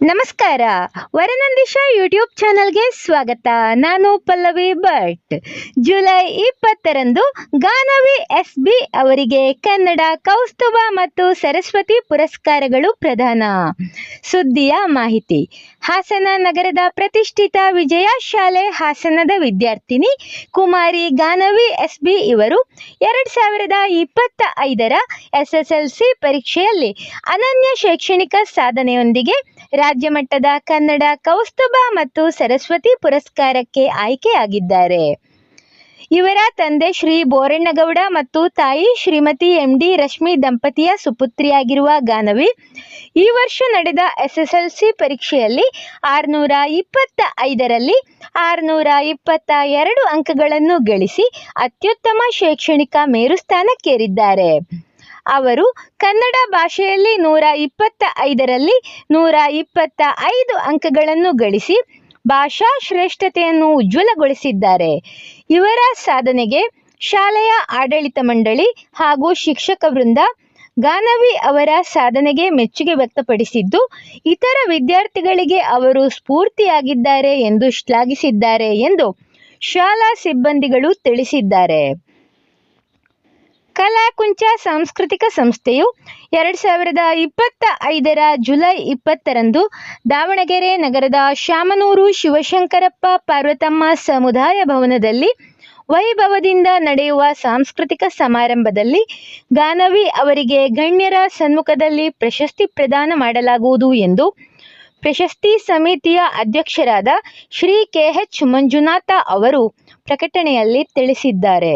ನಮಸ್ಕಾರ. ವರನಂದಿಶ ಯೂಟ್ಯೂಬ್ ಚಾನಲ್ಗೆ ಸ್ವಾಗತ. ನಾನು ಪಲ್ಲವಿ ಭಟ್. ಜುಲೈ ಇಪ್ಪತ್ತರಂದು ಗಾನವಿ ಎಸ್ ಬಿ ಅವರಿಗೆ ಕನ್ನಡ, ಕೌಸ್ತುಭ ಮತ್ತು ಸರಸ್ವತಿ ಪುರಸ್ಕಾರಗಳು ಪ್ರದಾನ ಸುದ್ದಿಯ ಮಾಹಿತಿ. ಹಾಸನ ನಗರದ ಪ್ರತಿಷ್ಠಿತ ವಿಜಯ ಶಾಲೆ ಹಾಸನದ ವಿದ್ಯಾರ್ಥಿನಿ ಕುಮಾರಿ ಗಾನವಿ ಎಸ್ ಬಿ ಇವರು ಎರಡು ಸಾವಿರದ ಇಪ್ಪತ್ತ ಐದರ ಎಸ್ ಎಸ್ ಎಲ್ ಸಿ ಪರೀಕ್ಷೆಯಲ್ಲಿ ಅನನ್ಯ ಶೈಕ್ಷಣಿಕ ಸಾಧನೆಯೊಂದಿಗೆ ಮಟ್ಟದ ಕನ್ನಡ ಕೌಸ್ತುಭ ಮತ್ತು ಸರಸ್ವತಿ ಪುರಸ್ಕಾರಕ್ಕೆ ಆಯ್ಕೆಯಾಗಿದ್ದಾರೆ. ಇವರ ತಂದೆ ಶ್ರೀ ಬೋರಣ್ಣಗೌಡ ಮತ್ತು ತಾಯಿ ಶ್ರೀಮತಿ ಎಂ ಡಿ ರಶ್ಮಿ ದಂಪತಿಯ ಸುಪುತ್ರಿಯಾಗಿರುವ ಗಾನವಿ ಈ ವರ್ಷ ನಡೆದ ಎಸ್ಎಸ್ಎಲ್ಸಿ ಪರೀಕ್ಷೆಯಲ್ಲಿ ಆರುನೂರ ಇಪ್ಪತ್ತ ಐದರಲ್ಲಿ ಆರುನೂರ ಇಪ್ಪತ್ತ ಎರಡು ಅಂಕಗಳನ್ನು ಗಳಿಸಿ ಅತ್ಯುತ್ತಮ ಶೈಕ್ಷಣಿಕ ಮೇರುಸ್ಥಾನಕ್ಕೇರಿದ್ದಾರೆ. ಅವರು ಕನ್ನಡ ಭಾಷೆಯಲ್ಲಿ ನೂರ ಇಪ್ಪತ್ತ ಐದರಲ್ಲಿ ನೂರ ಇಪ್ಪತ್ತ ಐದು ಅಂಕಗಳನ್ನು ಗಳಿಸಿ ಭಾಷಾ ಶ್ರೇಷ್ಠತೆಯನ್ನು ಉಜ್ವಲಗೊಳಿಸಿದ್ದಾರೆ. ಇವರ ಸಾಧನೆಗೆ ಶಾಲೆಯ ಆಡಳಿತ ಮಂಡಳಿ ಹಾಗೂ ಶಿಕ್ಷಕ ವೃಂದ ಗಾನವಿ ಅವರ ಸಾಧನೆಗೆ ಮೆಚ್ಚುಗೆ ವ್ಯಕ್ತಪಡಿಸಿದ್ದು, ಇತರ ವಿದ್ಯಾರ್ಥಿಗಳಿಗೆ ಅವರು ಸ್ಫೂರ್ತಿಯಾಗಿದ್ದಾರೆ ಎಂದು ಶ್ಲಾಘಿಸಿದ್ದಾರೆ ಎಂದು ಶಾಲಾ ಸಿಬ್ಬಂದಿಗಳು ತಿಳಿಸಿದ್ದಾರೆ. ಕಲಾಕುಂಚ ಸಾಂಸ್ಕೃತಿಕ ಸಂಸ್ಥೆಯು ಎರಡು ಸಾವಿರದ ಇಪ್ಪತ್ತ ಐದರ ಜುಲೈ ಇಪ್ಪತ್ತರಂದು ದಾವಣಗೆರೆ ನಗರದ ಶಾಮನೂರು ಶಿವಶಂಕರಪ್ಪ ಪಾರ್ವತಮ್ಮ ಸಮುದಾಯ ಭವನದಲ್ಲಿ ವೈಭವದಿಂದ ನಡೆಯುವ ಸಾಂಸ್ಕೃತಿಕ ಸಮಾರಂಭದಲ್ಲಿ ಗಾನವಿ ಅವರಿಗೆ ಗಣ್ಯರ ಸನ್ಮುಖದಲ್ಲಿ ಪ್ರಶಸ್ತಿ ಪ್ರದಾನ ಮಾಡಲಾಗುವುದು ಎಂದು ಪ್ರಶಸ್ತಿ ಸಮಿತಿಯ ಅಧ್ಯಕ್ಷರಾದ ಶ್ರೀ ಕೆ ಎಚ್ ಮಂಜುನಾಥ ಅವರು ಪ್ರಕಟಣೆಯಲ್ಲಿ ತಿಳಿಸಿದ್ದಾರೆ.